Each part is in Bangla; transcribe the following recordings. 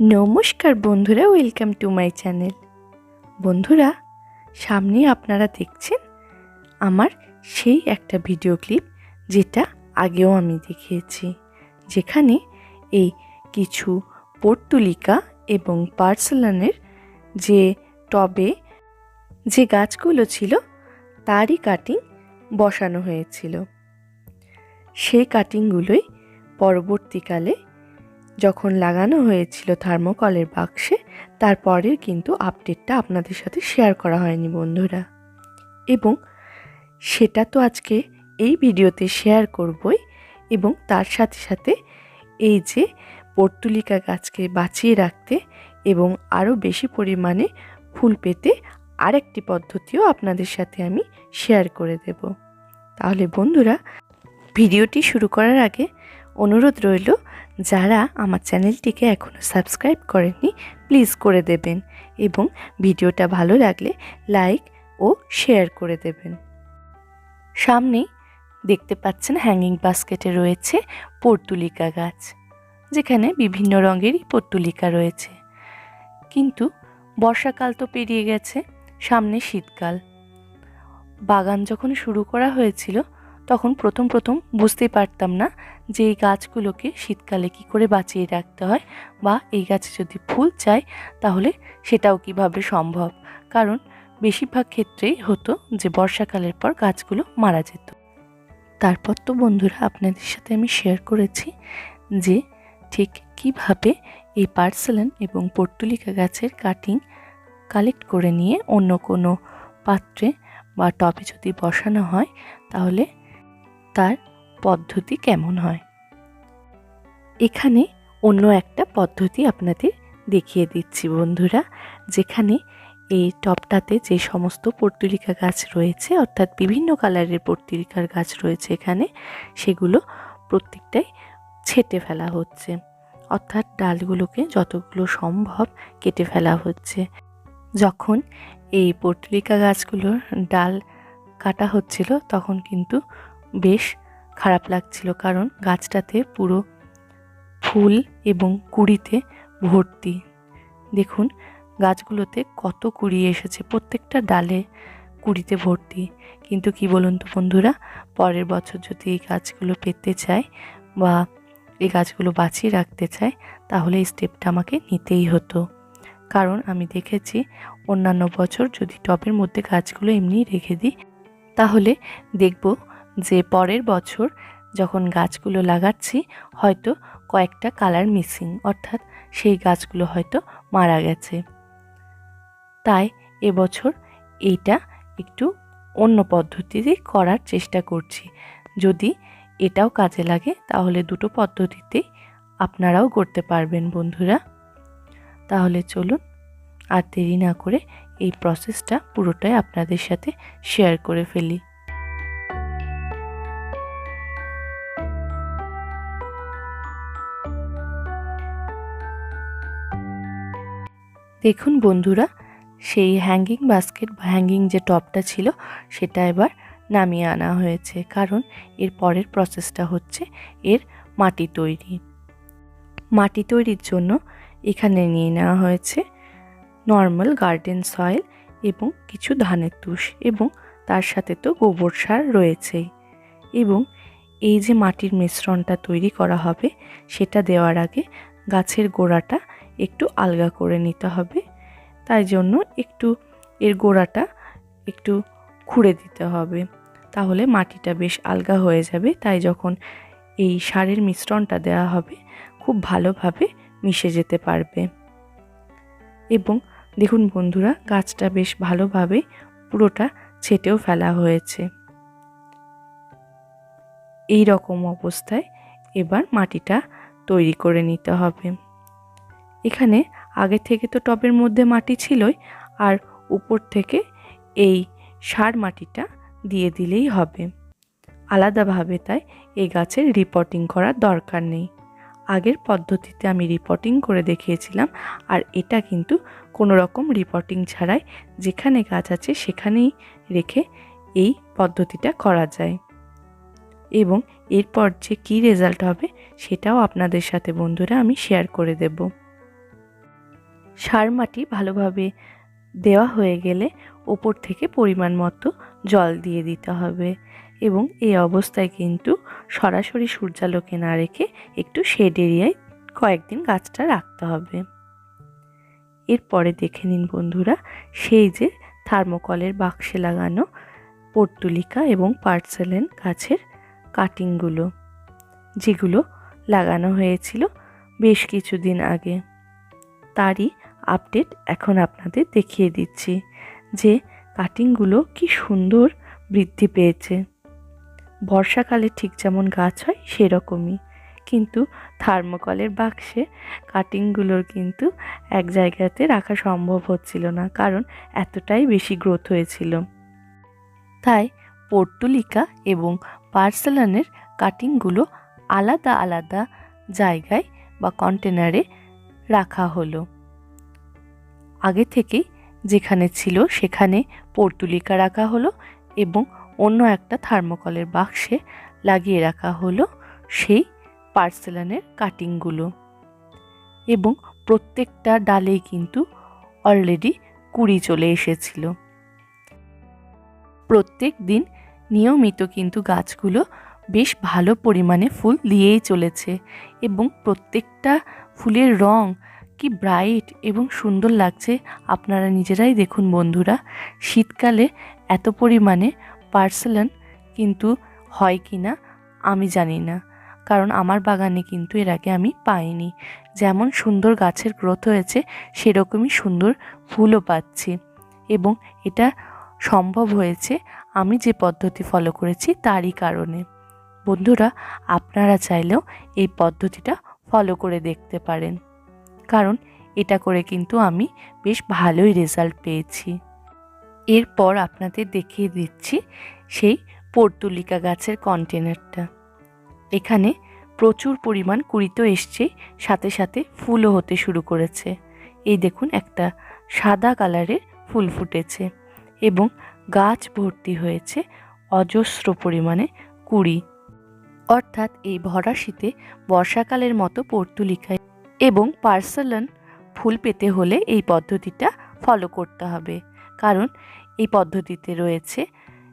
নমস্কার বন্ধুরা, ওয়েলকাম টু মাই চ্যানেল। বন্ধুরা, সামনে আপনারা দেখছেন আমার সেই একটা ভিডিও ক্লিপ যেটা আগেও আমি দেখিয়েছি, যেখানে এই কিছু পর্তুলিকা এবং পার্সেলানের যে টবে যে গাছগুলো ছিল, তারই কাটিং বসানো হয়েছিল। সেই কাটিংগুলোই পরবর্তীকালে যখন লাগানো হয়েছিল থার্মোকলের বাক্সে তারপরের কিন্তু আপডেটটা আপনাদের সাথে শেয়ার করা হয়নি বন্ধুরা। এবং সেটা তো আজকে এই ভিডিওতে শেয়ার করবই এবং তার সাথে সাথে এই যে পর্তুলিকা গাছকে বাঁচিয়ে রাখতে এবং আরও বেশি পরিমাণে ফুল পেতে আরেকটি পদ্ধতিও আপনাদের সাথে আমি শেয়ার করে দেব। তাহলে বন্ধুরা, ভিডিওটি শুরু করার আগে অনুরোধ রইল যারা আমার চ্যানেলটিকে এখনও সাবস্ক্রাইব করেননি, প্লিজ করে দেবেন এবং ভিডিওটা ভালো লাগলে লাইক ও শেয়ার করে দেবেন। সামনেই দেখতে পাচ্ছেন হ্যাঙ্গিং বাস্কেটে রয়েছে পর্তুলিকা গাছ, যেখানে বিভিন্ন রঙেরই পর্তুলিকা রয়েছে। কিন্তু বর্ষাকাল তো পেরিয়ে গেছে, সামনে শীতকাল। বাগান যখন শুরু করা হয়েছিল তখন প্রথম প্রথম বুঝতেই পারতাম না যে এই গাছগুলোকে শীতকালে কি করে বাঁচিয়ে রাখতে হয় বা এই গাছে যদি ফুল চাই তাহলে সেটাও কীভাবে সম্ভব? কারণ বেশিরভাগ ক্ষেত্রেই হতো যে বর্ষাকালের পর গাছগুলো মারা যেত। তারপর তো বন্ধুরা আপনাদের সাথে আমি শেয়ার করেছি যে ঠিক কীভাবে এই পার্সেলেন এবং পর্তুলিকা গাছের কাটিং কালেক্ট করে নিয়ে অন্য কোনো পাত্রে বা টবে যদি বসানো হয় তাহলে তার পদ্ধতি কেমন হয়? এখানে অন্য একটা পদ্ধতি আপনাদের দেখিয়ে দিচ্ছি বন্ধুরা, যেখানে এই টবটাতে যে সমস্ত পর্তুলিকা গাছ রয়েছে, অর্থাৎ বিভিন্ন কালারের পর্তুলিকার গাছ রয়েছে এখানে, সেগুলো প্রত্যেকটাই ছেটে ফেলা হচ্ছে। অর্থাৎ ডালগুলোকে যতগুলো সম্ভব কেটে ফেলা হচ্ছে। যখন এই পর্তুলিকা গাছগুলোর ডাল কাটা হচ্ছিল, তখন কিন্তু বেশ খারাপ লাগছিল কারণ গাছটাতে পুরো ফুল এবং কুড়িতে ভর্তি। দেখুন, গাছগুলোতে কত কুড়ি এসেছে, প্রত্যেকটা ডালে কুড়িতে ভর্তি। কিন্তু কি বলুন তো বন্ধুরা, পরের বছর যদি এই গাছগুলো পেতে চায় বা এই গাছগুলো বাঁচিয়ে রাখতে চায়, তাহলে এই স্টেপটা আমাকে নিতেই হতো। কারণ আমি দেখেছি, অন্যান্য বছর যদি টবের মধ্যে গাছগুলো এমনি রেখে দিই, তাহলে দেখব যে পরের বছর যখন গাছগুলো লাগাচ্ছি, হয়তো কয়েকটা কালার মিসিং, অর্থাৎ সেই গাছগুলো হয়তো মারা গেছে। তাই এবছর এইটা একটু অন্য পদ্ধতিতে করার চেষ্টা করছি। যদি এটাও কাজে লাগে, তাহলে দুটো পদ্ধতিতেই আপনারাও করতে পারবেন বন্ধুরা। তাহলে চলুন, আর দেরি না করে এই প্রসেসটা পুরোটাই আপনাদের সাথে শেয়ার করে ফেলি। দেখুন বন্ধুরা, সেই হ্যাঙ্গিং বাস্কেট বা হ্যাঙ্গিং যে টপটা ছিল, সেটা এবার নামিয়ে আনা হয়েছে। কারণ এর পরের প্রসেসটা হচ্ছে এর মাটি তৈরি। মাটি তৈরির জন্য এখানে নিয়ে নেওয়া হয়েছে নর্মাল গার্ডেন সয়েল এবং কিছু ধানের তুষ এবং তার সাথে তো গোবর সার রয়েছেই এবং এই যে মাটির মিশ্রণটা তৈরি করা হবে, সেটা দেওয়ার আগে গাছের গোড়াটা একটু আলগা করে নিতে হবে। তাই জন্য একটু এর গোড়াটা একটু খুঁড়ে দিতে হবে। তাহলে মাটিটা বেশ আলগা হয়ে যাবে। তাই যখন এই সারের মিশ্রণটা দেওয়া হবে, খুব ভালোভাবে মিশে যেতে পারবে। এবং দেখুন বন্ধুরা, গাছটা বেশ ভালোভাবে পুরোটা ছেটেও ফেলা হয়েছে। এই রকম অবস্থায় এবার মাটিটা তৈরি করে নিতে হবে। এখানে আগে থেকে তো টবের মধ্যে মাটি ছিলই, আর উপর থেকে এই সার মাটিটা দিয়ে দিলেই হবে। আলাদাভাবে তাই এই গাছের রিপোর্টিং করার দরকার নেই। আগের পদ্ধতিতে আমি রিপোর্টিং করে দেখিয়েছিলাম, আর এটা কিন্তু কোনো রকম রিপোর্টিং ছাড়াই যেখানে গাছ আছে সেখানেই রেখে এই পদ্ধতিটা করা যায়। এবং এরপর যে কী রেজাল্ট হবে সেটাও আপনাদের সাথে বন্ধুরা আমি শেয়ার করে দেবো। সার মাটি ভালোভাবে দেওয়া হয়ে গেলে ওপর থেকে পরিমাণ মতো জল দিয়ে দিতে হবে এবং এই অবস্থায় কিন্তু সরাসরি সূর্যালোকে না রেখে একটু শেড এরিয়ায় কয়েকদিন গাছটা রাখতে হবে। এরপরে দেখে নিন বন্ধুরা, সেই যে থার্মোকলের বাক্সে লাগানো পর্তুলিকা এবং পার্সেলেন গাছের কাটিংগুলো, যেগুলো লাগানো হয়েছিল বেশ কিছুদিন আগে। তারই আপডেট এখন আপনাদের দেখিয়ে দিচ্ছি যে কাটিংগুলো কি সুন্দর বৃদ্ধি পেয়েছে। বর্ষাকালে ঠিক যেমন গাছ হয়, সেরকমই। কিন্তু থার্মোকলের বাক্সে কাটিংগুলোর কিন্তু এক জায়গাতে রাখা সম্ভব হচ্ছিল না, কারণ এতটাই বেশি গ্রোথ হয়েছিল। তাই পর্তুলিকা এবং পার্সেলানের কাটিংগুলো আলাদা আলাদা জায়গায় বা কন্টেনারে রাখা হলো। আগে থেকেই যেখানে ছিল সেখানে পর্তুলিকা রাখা হলো এবং অন্য একটা থার্মোকলের বাক্সে লাগিয়ে রাখা হলো সেই পার্সেলানের কাটিংগুলো। এবং প্রত্যেকটা ডালেই কিন্তু অলরেডি কুড়ি চলে এসেছিল। প্রত্যেক দিন নিয়মিত কিন্তু গাছগুলো বেশ ভালো পরিমাণে ফুল দিয়েই চলেছে এবং প্রত্যেকটা ফুলের রং কি ব্রাইট এবং সুন্দর লাগছে আপনারা নিজেরাই দেখুন বন্ধুরা। শীতকালে এত পরিমাণে পার্সেলান কিন্তু হয় কি না আমি জানি না। কারণ আমার বাগানে কিন্তু এর আগে আমি পাইনি। যেমন সুন্দর গাছের গ্রোথ হয়েছে, সেরকমই সুন্দর ফুলও পাচ্ছি। এবং এটা সম্ভব হয়েছে আমি যে পদ্ধতি ফলো করেছি তারই কারণে। বন্ধুরা, আপনারা চাইলেও এই পদ্ধতিটা ফলো করে দেখতে পারেন। কারণ এটা করে কিন্তু আমি বেশ ভালোই রেজাল্ট পেয়েছি। এরপর আপনাদের দেখিয়ে দিচ্ছি সেই পর্তুলিকা গাছের কন্টেনারটা এখানে প্রচুর পরিমাণ কুড়ি তো এসছে, সাথে সাথে ফুলও হতে শুরু করেছে। এই দেখুন একটা সাদা কালারের ফুল ফুটেছে এবং গাছ ভর্তি হয়েছে অজস্র পরিমাণে কুড়ি। অর্থাৎ এই ভরা শীতে বর্ষাকালের মতো পর্তুলিকায় এবং পার্সেলন ফুল পেতে হলে এই পদ্ধতিটা ফলো করতে হবে। কারণ এই পদ্ধতিতে রয়েছে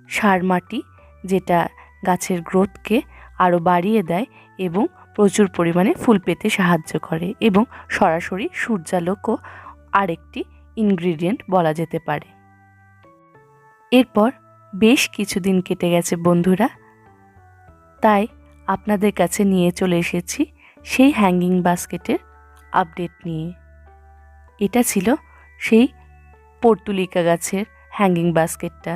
সার মাটি, যেটা গাছের গ্রোথকে আরও বাড়িয়ে দেয় এবং প্রচুর পরিমাণে ফুল পেতে সাহায্য করে এবং সরাসরি সূর্যালোকও আরেকটি ইনগ্রিডিয়েন্ট বলা যেতে পারে। এরপর বেশ কিছুদিন কেটে গেছে বন্ধুরা। তাই আপনাদের কাছে নিয়ে চলে এসেছি সেই হ্যাঙ্গিং বাস্কেটের আপডেট নিয়ে। এটা ছিল সেই পর্তুলিকা গাছের হ্যাঙ্গিং বাস্কেটটা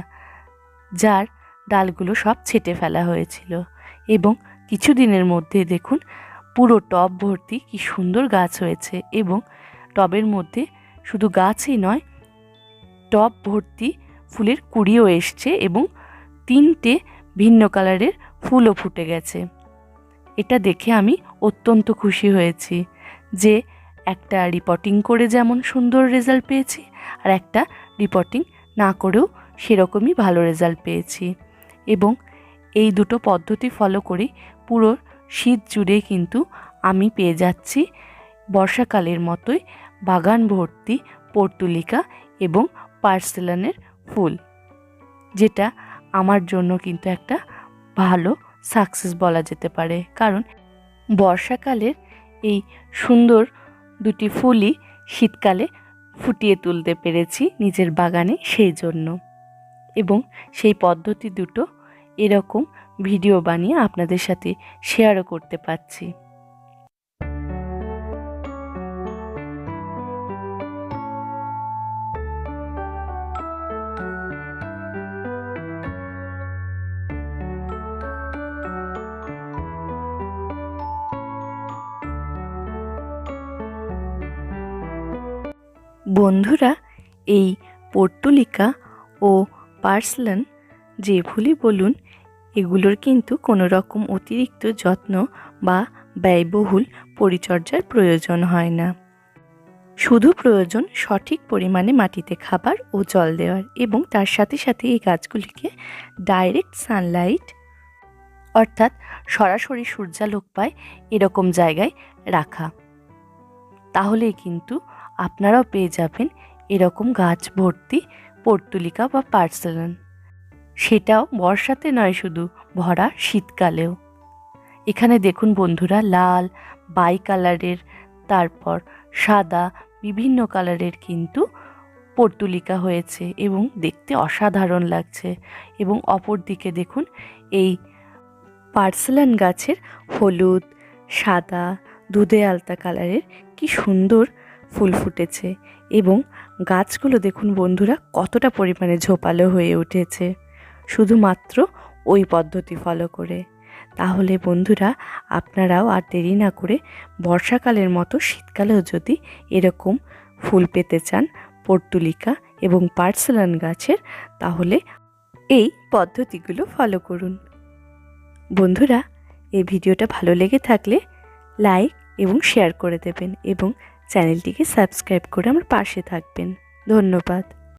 যার ডালগুলো সব ছেটে ফেলা হয়েছিল এবং কিছুদিনের মধ্যে দেখুন পুরো টব ভর্তি কি সুন্দর গাছ হয়েছে এবং টবের মধ্যে শুধু গাছই নয়, টব ভর্তি ফুলের কুড়িও এসছে এবং তিনটে ভিন্ন কালারের ফুলও ফুটে গেছে। এটা দেখে আমি অত্যন্ত খুশি হয়েছি। যে একটা রিপোর্টিং করে যেমন সুন্দর রেজাল্ট পেয়েছি আর একটা রিপোর্টিং না করেও সেরকমই ভালো রেজাল্ট পেয়েছি। এবং এই দুটো পদ্ধতি ফলো করে পুরো শীত জুড়ে কিন্তু আমি পেয়ে যাচ্ছি বর্ষাকালের মতোই বাগান ভর্তি পর্তুলিকা এবং পার্সেলানের ফুল, যেটা আমার জন্য কিন্তু একটা ভালো সাকসেস বলা যেতে পারে। কারণ বর্ষাকালের এই সুন্দর দুটি ফুলই শীতকালে ফুটিয়ে তুলতে পেরেছি নিজের বাগানে সেই জন্য। এবং সেই পদ্ধতি দুটো এরকম ভিডিও বানিয়ে আপনাদের সাথে শেয়ারও করতে পারছি। বন্ধুরা, এই পর্তুলিকা ও পার্সলান যে ফুলই বলুন, এগুলোর কিন্তু কোনো রকম অতিরিক্ত যত্ন বা ব্যয়বহুল পরিচর্যার প্রয়োজন হয় না। শুধু প্রয়োজন সঠিক পরিমাণে মাটিতে খাবার ও জল দেওয়ার এবং তার সাথে সাথে এই গাছগুলিকে ডাইরেক্ট সানলাইট, অর্থাৎ সরাসরি সূর্যালোক পায় এরকম জায়গায় রাখা। তাহলেই কিন্তু আপনারাও পেয়ে যাবেন এরকম গাছ ভর্তি পর্তুলিকা বা পার্সেলন সেটাও বর্ষাতে নয়, শুধু ভরা শীতকালেও। এখানে দেখুন বন্ধুরা, লাল বাই কালারের তারপর সাদা, বিভিন্ন কালারের কিন্তু পর্তুলিকা হয়েছে এবং দেখতে অসাধারণ লাগছে। এবং অপর দিকে দেখুন, এই পার্সেলান গাছের হলুদ, সাদা, দুধে আলতা কালারের কি সুন্দর ফুল ফুটেছে এবং গাছগুলো দেখুন বন্ধুরা, কতটা পরিমাণে ঝোপালো হয়ে উঠেছে। শুধুমাত্র ওই পদ্ধতি ফলো করে। তাহলে বন্ধুরা, আপনারাও আর দেরি না করে বর্ষাকালের মতো শীতকালেও যদি এরকম ফুল পেতে চান পর্তুলিকা এবং পার্সেলান গাছের, তাহলে এই পদ্ধতিগুলো ফলো করুন। বন্ধুরা, এই ভিডিওটা ভালো লেগে থাকলে লাইক এবং শেয়ার করে দেবেন এবং চ্যানেলটিকে সাবস্ক্রাইব করে আমার পাশে থাকবেন। ধন্যবাদ।